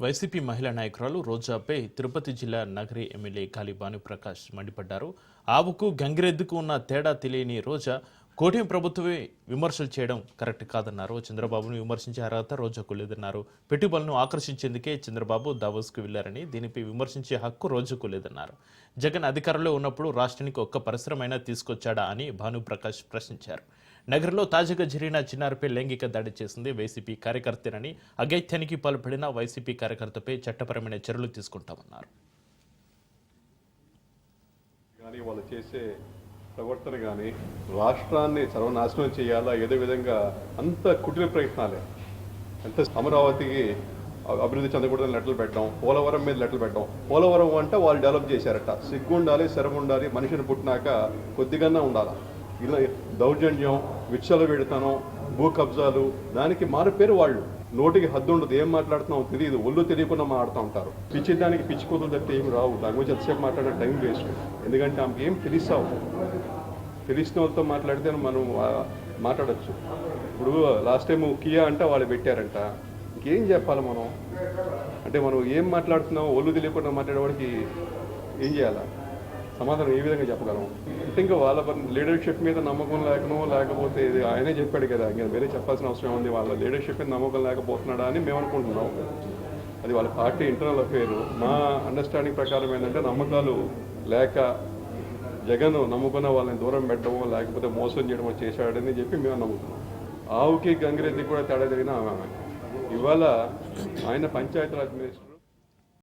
YCP మహిళా నాయకురాలు రోజాపై తిరుపతి జిల్లా నగరి ఎమ్మెల్యే కాళీ భానుప్రకాష్ మండిపడ్డారు. ఆవుకు గంగిరెద్దుకు ఉన్న తేడా తెలియని రోజా కూటమి ప్రభుత్వమే విమర్శలు చేయడం కరెక్ట్ కాదన్నారు. చంద్రబాబును విమర్శించే అర్హత రోజాకు లేదన్నారు. పెట్టుబడులను ఆకర్షించేందుకే చంద్రబాబు దావోస్కు వెళ్ళారని దీనిపై విమర్శించే హక్కు రోజుకు లేదన్నారు. జగన్ అధికారంలో ఉన్నప్పుడు రాష్ట్రానికి ఒక్క పరిశ్రమైనా తీసుకొచ్చాడా అని భానుప్రకాష్ ప్రశ్నించారు. నగరంలో తాజాగా జరిగిన చిన్నారిపై లైంగిక దాడి చేసింది వైసీపీ కార్యకర్తనని అగైత్యానికి పాల్పడిన వైసీపీ కార్యకర్తపై చట్టపరమైన చర్యలు తీసుకుంటామన్నారు. కానీ వాళ్ళు చేసే ప్రవర్తన కానీ రాష్ట్రాన్ని సర్వనాశనం చేయాలా ఏదో విధంగా అంత కుటిల ప్రయత్నాలే. ఎంత అమరావతికి అభివృద్ధి చెందకూడదని లెటర్లు పెట్టడం పోలవరం మీద లెటర్లు పెట్టడం. పోలవరం అంటే వాళ్ళు డెవలప్ చేశారట. సిగ్గు ఉండాలి శరం ఉండాలి మనిషిని పుట్టినాక కొద్దిగానే ఉండాలి? ఇలా దౌర్జన్యం విచ్చల పెడతాను భూ కబ్జాలు దానికి మారు పేరు వాళ్ళు. నోటికి హద్దు ఉండదు ఏం మాట్లాడుతున్నావు తెలియదు ఒళ్ళు తెలియకుండా మాట్లాడుతూ ఉంటారు. పిచ్చి దానికి పిచ్చి కూతురు తప్పితే ఏం రావు. దాని గురించి ఎంతసేపు మాట్లాడే టైం వేస్ట్. ఎందుకంటే ఆమెకి ఏం తెలిసావు? తెలిసిన వాళ్ళతో మాట్లాడితే మనం మాట్లాడచ్చు మాట్లాడొచ్చు. ఇప్పుడు లాస్ట్ టైం కియా అంటే వాళ్ళు పెట్టారంట. ఇంకేం చెప్పాలి మనం? అంటే మనం ఏం మాట్లాడుతున్నాం ఒళ్ళు తెలియకుండా మాట్లాడేవాడికి ఏం చేయాలా? సమాధానం ఏ విధంగా చెప్పగలం? అంటే ఇంకా వాళ్ళ లీడర్షిప్ మీద నమ్మకం లేకనో లేకపోతే ఇది ఆయనే చెప్పాడు కదా ఇంకా వేరే చెప్పాల్సిన అవసరం ఉంది వాళ్ళ లీడర్షిప్ మీద నమ్మకం లేకపోతున్నాడా అని మేము అనుకుంటున్నాం. అది వాళ్ళ పార్టీ ఇంటర్నల్ అఫేరు మా అండర్స్టాండింగ్ ప్రకారం ఏంటంటే నమ్మకాలు లేక జగన్ నమ్ముకున్న వాళ్ళని దూరం పెట్టడమో లేకపోతే మోసం చేయడమో చేశాడని చెప్పి మేము నమ్ముతున్నాం. ఆవుకి గంగిరెద్ది కూడా తేడా జరిగిన ఆమె ఆమె. ఇవాళ ఆయన పంచాయతీరాజ్ మినిస్టర్